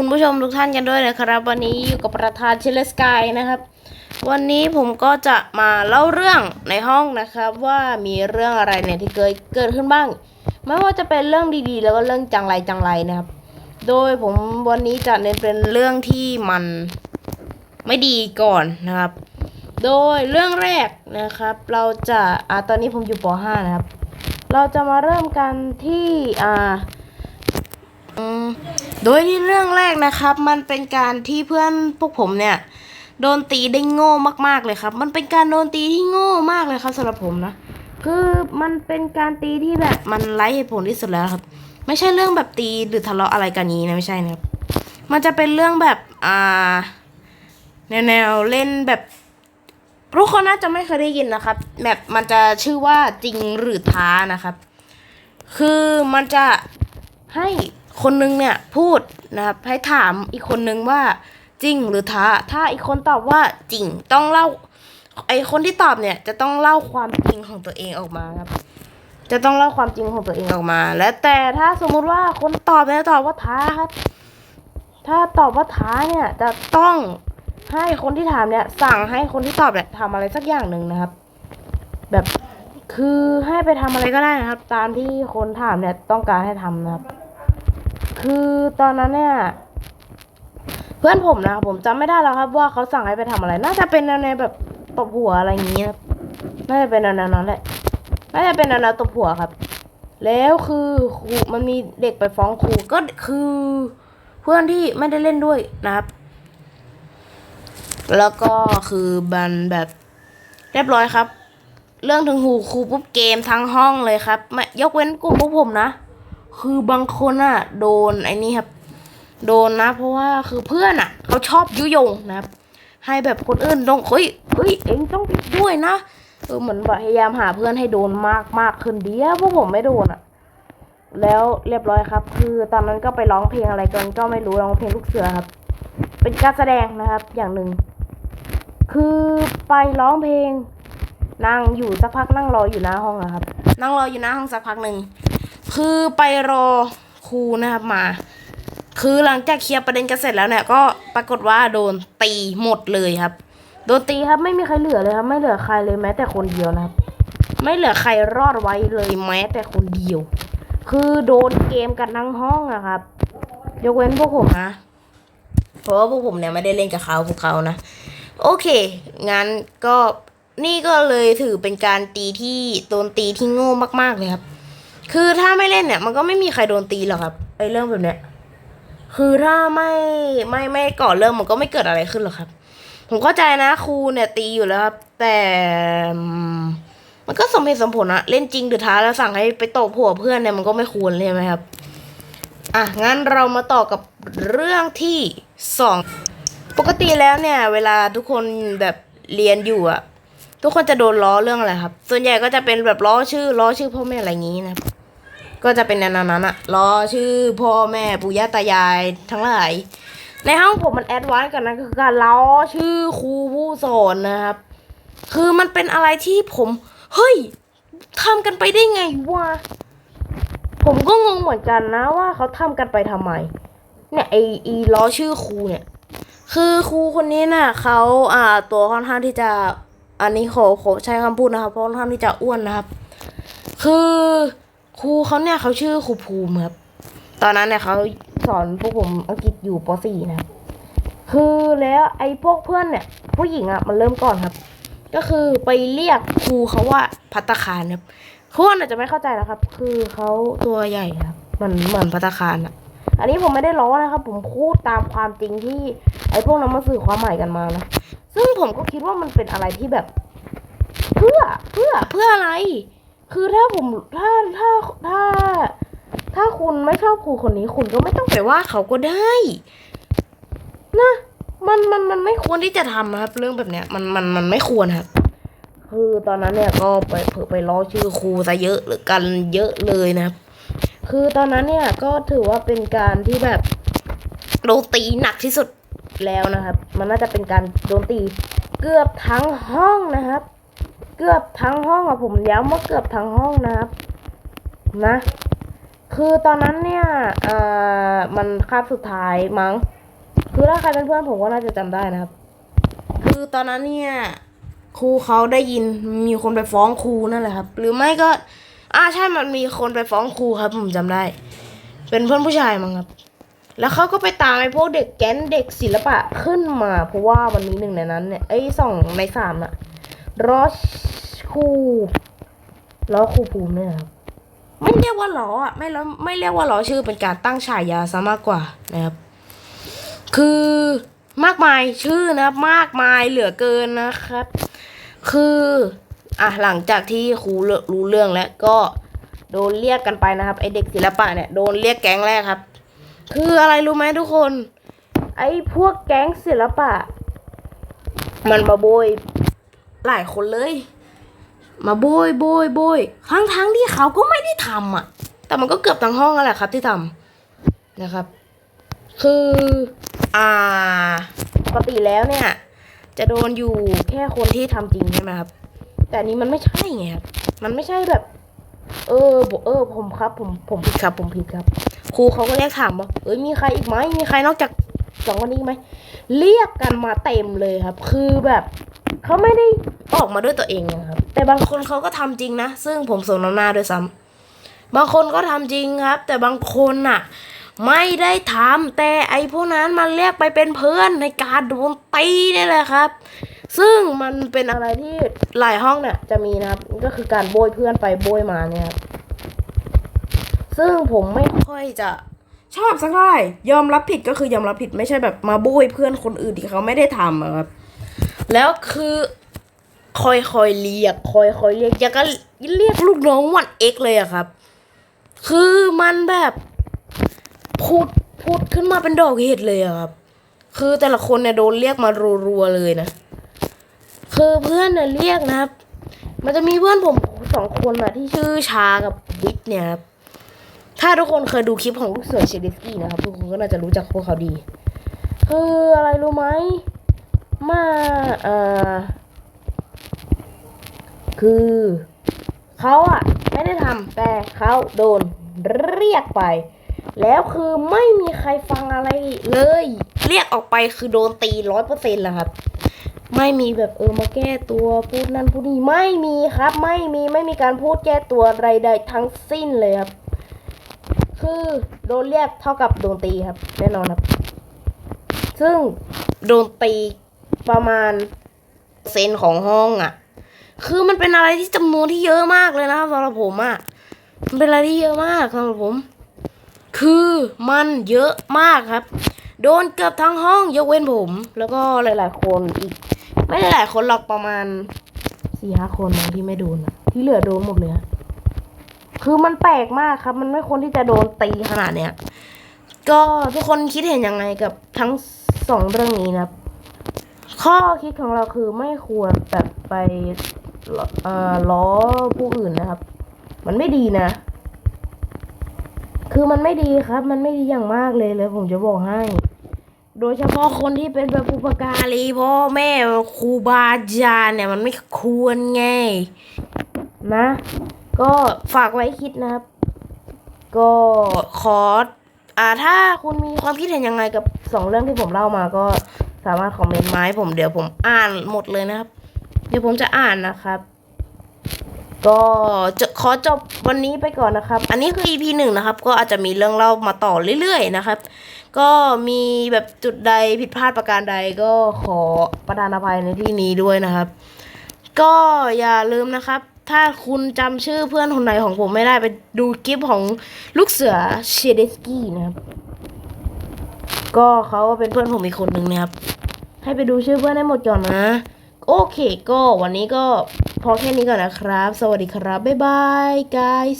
คุณผู้ชมทุกท่านกันด้วยนะครับ วันนี้อยู่กับประธานเชลสกายนะครับ วันนี้ผมก็จะมาเล่าเรื่องในห้องนะครับว่ามีเรื่องอะไรเนี่ยที่เคยเกิดขึ้นบ้าง ไม่ว่าจะเป็นเรื่องดีๆ แล้วก็เรื่องจังไรจังไรนะครับ โดยผมวันนี้จะเน้นเป็นเรื่องที่มันไม่ดีก่อนนะครับ โดยเรื่องแรกนะครับ เราจะอ่าตอนนี้ผมอยู่ป .5 นะครับ เราจะมาเริ่มกันที่อ่า โดยที่เรื่องแรกนะครับ มันเป็นการที่เพื่อนพวกผมเนี่ย โดนตีได้โง่มากๆเลยครับ มันเป็นการโดนตีที่โง่มากเลยครับสำหรับผมนะคือมันเป็นการตีที่แบบมันไร้เหตุผลที่สุดแล้วครับ ไม่ใช่เรื่องแบบตีหรือทะเลาะอะไรกันนี้นะไม่ใช่นะครับมันจะเป็นเรื่องแบบอ่าแนวแนวๆเล่นแบบทุกคนน่าจะไม่เคยได้ยินนะครับแบบมันจะชื่อว่าจริงหรือท้านะครับ คือมันจะให้ คนนึงเนี่ยพูดนะครับให้ถามอีกคนนึงว่าจริงหรือท้า ถ้าอีกคนตอบว่าจริงต้องเล่า ไอคนที่ตอบเนี่ยจะต้องเล่าความจริงของตัวเองออกมาครับ จะต้องเล่าความจริงของตัวเองออกมา และแต่ถ้าสมมุติว่าคนตอบเนี่ยตอบว่าท้าครับ ถ้าตอบว่าท้าเนี่ยจะต้องให้คนที่ถามเนี่ย สั่งให้คนที่ตอบเนี่ยทำอะไรสักอย่างหนึ่งนะครับ แบบคือให้ไปทำอะไรก็ได้นะครับ ตามที่คนถามเนี่ยต้องการให้ทำนะครับ คือตอนนั้นเนี่ย เพื่อนผมนะครับผมจำไม่ได้แล้วครับ ว่าเขาสั่งให้ไปทำอะไร น่าจะเป็นแนวแบบตบหัวอะไรอย่างเงี้ยน่าจะเป็นแนวนั้นแหละน่าจะเป็นแนวตบหัวครับ แล้วคือครูมันมีเด็กไปฟ้องครูก็คือ เพื่อนที่ไม่ได้เล่นด้วยนะครับ แล้วก็คือบันแบบเรียบร้อยครับ เรื่องถึงหูครูปุ๊บเกมทั้งห้องเลยครับไม่ยกเว้นกลุ่มพวกผมนะ คือบางคนอะโดนไอ้นี่ครับ โดนนะ เพราะว่าคือเพื่อนอะเขาชอบยุยงนะครับ ให้แบบคนอื่นต้องเฮ้ยเฮ้ยเองต้องด้วยนะเออเหมือนพยายามหาเพื่อนให้โดนมากมากขึ้นเดียวพวกผมไม่โดนอะแล้วเรียบร้อยครับ คือตอนนั้นก็ไปร้องเพลงอะไรกันก็ไม่รู้ร้องเพลงลูกเสือครับ เป็นการแสดงนะครับ อย่างหนึ่งคือไปร้องเพลงนั่งอยู่สักพักนั่งรออยู่หน้าห้องอะครับ นั่งรออยู่หน้าห้องสักพักหนึ่ง คือไปรอครูนะครับมา คือหลังจากเคลียร์ประเด็นกันเสร็จแล้วเนี่ยก็ปรากฏว่าโดนตีหมดเลยครับ โดนตีครับไม่มีใครเหลือเลยครับ ไม่เหลือใครเลยแม้แต่คนเดียวนะครับ ไม่เหลือใครรอดไว้เลยแม้แต่คนเดียว คือโดนเกมกันทั้งห้องอะครับยกเว้นพวกผมนะเพราะว่าพวกผมเนี่ยไม่ได้เล่นกับเขาพวกเขานะโอเค งั้นก็นี่ก็เลยถือเป็นการตีที่โดนตีที่โง่มาก ๆ เลยครับ คือถ้าไม่เล่นเนี่ยมันก็ไม่มีใครโดนตีหรอกครับไอ้เรื่องแบบเนี้ยคือถ้าไม่ไม่ไม่ก่อเรื่องมันก็ไม่เกิดอะไรขึ้นหรอกครับ ผมเข้าใจนะครูเนี่ยตีอยู่แล้วครับ แต่มันก็สมเหตุสมผลอะเล่นจริงหรือท้าแล้วสั่งให้ไปตบหัวเพื่อนเนี่ยมันก็ไม่ควรเลยใช่ไหมครับ อะงั้นเรามาต่อกับเรื่องที่สองปกติแล้วเนี่ย เวลาทุกคนแบบเรียนอยู่อะทุกคนจะโดนล้อเรื่องอะไรครับ ส่วนใหญ่ก็จะเป็นแบบล้อชื่อล้อชื่อพ่อแม่อะไรอย่างงี้นะครับ ก็จะเป็นแนวนั้นอะล้อชื่อพ่อแม่ปู่ย่าตายายทั้งหลาย ในห้องผมมันแอดวานซ์กันนะก็คือการล้อชื่อครูผู้สอนนะครับ คือมันเป็นอะไรที่ผม เฮ้ยทำกันไปได้ไงวะ ผมก็งงเหมือนกันนะว่าเขาทำกันไปทำไม เนี่ยไอไอล้อชื่อครูเนี่ย คือครูคนนี้น่ะเขาอ่าตัวค่อนข้างที่จะอันนี้ขอขอใช้คำพูดนะครับเพราะค่อนข้างที่จะอ้วนนะครับ คือ ครูเขาเนี่ยเขาชื่อครูภูมิครับตอนนั้นเนี่ยเขาสอนพวกผมอังกฤษอยู่ป .4 นะครับคือแล้วไอ้พวกเพื่อนเนี่ย ผู้หญิงอะมันเริ่มก่อนครับ ก็คือไปเรียกครูเขาว่าพัตตาคารครับคุณอาจจะไม่เข้าใจนะครับ คือเขาตัวใหญ่ครับเหมันเหมือนพัตตาคารอะ อันนี้ผมไม่ได้ล้อนะครับ ผมพูดตามความจริงที่ไอ้พวกนั้นมาสื่อความหมายกันมานะซึ่งผมก็คิดว่ามันเป็นอะไรที่แบบ เพื่อเพื่อเพื่ออะไร คือถ้าผมถ้าถ้าถ้า ถ้าคุณไม่ชอบครูคนนี้คุณก็ไม่ต้องไปว่าเขาก็ได้นะมันมันมันไม่ควรที่จะทำนะครับ เรื่องแบบเนี้ยมันมันมันไม่ควรครับ คือตอนนั้นเนี่ยก็ไปเผอไปล้อชื่อครูซะเยอะหรือกันเยอะเลยนะครับ คือตอนนั้นเนี่ยก็ถือว่าเป็นการที่แบบโดนตีหนักที่สุดแล้วนะครับ มันน่าจะเป็นการโดนตีเกือบทั้งห้องนะครับ เกือบทั้งห้องอะผมย้ำว่าเกือบทั้งห้องนะครับ นะ คือตอนนั้นเนี่ยเอ่อมันคาบสุดท้ายมั้ง คือถ้าใครเป็นเพื่อนผมก็น่าจะจำได้นะครับ คือตอนนั้นเนี่ยครูเขาได้ยินมีคนไปฟ้องครูนั่นแหละครับ หรือไม่ก็อ่าใช่มันมีคนไปฟ้องครูครับ ผมจำได้ เป็นเพื่อนผู้ชายมั้งครับ แล้วเขาก็ไปตามไอ้พวกเด็กแก๊นเด็กศิลปะขึ้นมา เพราะว่ามันมีหนึ่งในนั้นเนี่ยไอ้สองในสามอะ รอชคูล้อครูภูมิเนี่ยครับไม่เรียกว่าล้ออะไม่ล้วไม่เรียกว่าล้อชื่อเป็นการตั้งฉายาซะมากกว่านะครับ คือมากมายชื่อนะครับ มากมายเหลือเกินนะครับ คืออะหลังจากที่ครูรู้เรื่องแล้วก็โดนเรียกกันไปนะครับ ไอเด็กศิลปะเนี่ยโดนเรียกแก๊งแรกครับ คืออะไรรู้ไหมทุกคน ไอพวกแก๊งศิลปะ มันมาโบย หลายคนเลย มาโบยโบยโบยทั้งทั้งที่เขาก็ไม่ได้ทำอะ แต่มันก็เกือบทั้งห้องนั่นแหละครับ ที่ทำนะครับ คืออ่าปกติแล้วเนี่ย จะโดนอยู่แค่คนที่ทำจริงใช่ไหมครับ แต่นี้มันไม่ใช่ไงครับ มันไม่ใช่แบบ เออบเออ ผมครับ ผมผมผิดครับ ผมผิดครับ ครูเขาก็เรียกถามว่าเอ้ยมีใครอีกไหมมีใครนอกจากสองคนนี้ไหมเรียกกันมาเต็มเลยครับ คือแบบ เขาไม่ได้ออกมาด้วยตัวเองนะครับ แต่บางคนเขาก็ทำจริงนะ ซึ่งผมสมน้ำหน้าด้วยซ้ำบางคนก็ทำจริงครับ แต่บางคนน่ะ ไม่ได้ทำแต่ไอ้พวกนั้นมันเรียกไปเป็นเพื่อนในการโดนตีนี่แหละครับ ซึ่งมันเป็นอะไรที่หลายห้องเนี่ยจะมีนะครับ ก็คือการโบยเพื่อนไปโบยมาเนี่ยครับซึ่งผมไม่ค่อยจะชอบสักเท่าไหร่ยอมรับผิดก็คือยอมรับผิดไม่ใช่แบบมาโบยเพื่อนคนอื่นที่เขาไม่ได้ทำอะครับ แล้วคือคอยคอยเรียกคอยคอยเรียกย่างก็เรียกลูกน้องวันเอ็กเลยอะครับ คือมันแบบพูดพูดขึ้นมาเป็นดอกเห็ดเลยอะครับ คือแต่ละคนเนี่ยโดนเรียกมารัวๆเลยนะ คือเพื่อนเนี่ยเรียกนะครับ มันจะมีเพื่อนผมสองคนอะที่ชื่อชากับบิ๊กเนี่ยครับ ถ้าทุกคนเคยดูคลิปของลูกเสือเชดิสกี้นะครับทุกคนก็น่าจะรู้จักพวกเขาดี คืออะไรรู้ไหม มาเอ่อคือเขาอะไม่ได้ทำแต่เขาโดนเรียกไป แล้วคือไม่มีใครฟังอะไรเลย เรียกออกไปคือโดนตีร้อยเปอร์เซ็นต์แล้วครับ ไม่มีแบบเออมาแก้ตัวพูดนั่นพูดนี่ไม่มีครับ ไม่มีไม่มีการพูดแก้ตัวใดทั้งสิ้นเลยครับ คือโดนเรียกเท่ากับโดนตีครับ แน่นอนครับ ซึ่งโดนตี ประมาณเซนของห้องอะ คือมันเป็นอะไรที่จำนวนที่เยอะมากเลยนะครับสำหรับผมอะ มันเป็นอะไรที่เยอะมากสำหรับผม คือมันเยอะมากครับ โดนเกือบทั้งห้องยกเว้นผม แล้วก็หลาย ๆ คนอีก ไม่หลายคนหรอกประมาณสี่ห้าคนมั้งที่ไม่โดนอะที่เหลือโดนหมดเลยคือมันแปลกมากครับ มันไม่ควรที่จะโดนตีขนาดเนี้ยก็ทุกคนคิดเห็นยังไงกับทั้งสองเรื่องนี้นะครับ ข้อคิดของเราคือไม่ควรแบบไปเอ่อล้อผู้อื่นนะครับ มันไม่ดีนะ คือมันไม่ดีครับ มันไม่ดีอย่างมากเลยเลยผมจะบอกให้ โดยเฉพาะคนที่เป็นแบบผู้ปการีพ่อแม่ครูบาอาจารย์เนี่ยมันไม่ควรไง นะ ก็ฝากไว้คิดนะครับ ก็ขออ่าถ้าคุณมีความคิดเห็นยังไงกับสองเรื่องที่ผมเล่ามาก็ สามารถคอมเมนต์มาให้ผมเดี๋ยวผมอ่านหมดเลยนะครับ เดี๋ยวผมจะอ่านนะครับ ก็จะขอจบวันนี้ไปก่อนนะครับ อันนี้คือ EP หนึ่งนะครับ ก็อาจจะมีเรื่องเล่ามาต่อเรื่อยๆนะครับ ก็มีแบบจุดใดผิดพลาดประการใดก็ขอประทานอภัยในที่นี้ด้วยนะครับ ก็อย่าลืมนะครับถ้าคุณจำชื่อเพื่อนคนไหนของผมไม่ได้ไปดูคลิปของลูกเสือเชเดสกี้นะครับ ก็เขาเป็นเพื่อนผมอีกคนหนึ่งนะครับ ให้ไปดูชื่อเพื่อนให้หมดก่อนนะ โอเคก็วันนี้ก็พอแค่นี้ก่อนนะครับ สวัสดีครับ บ๊ายบาย guys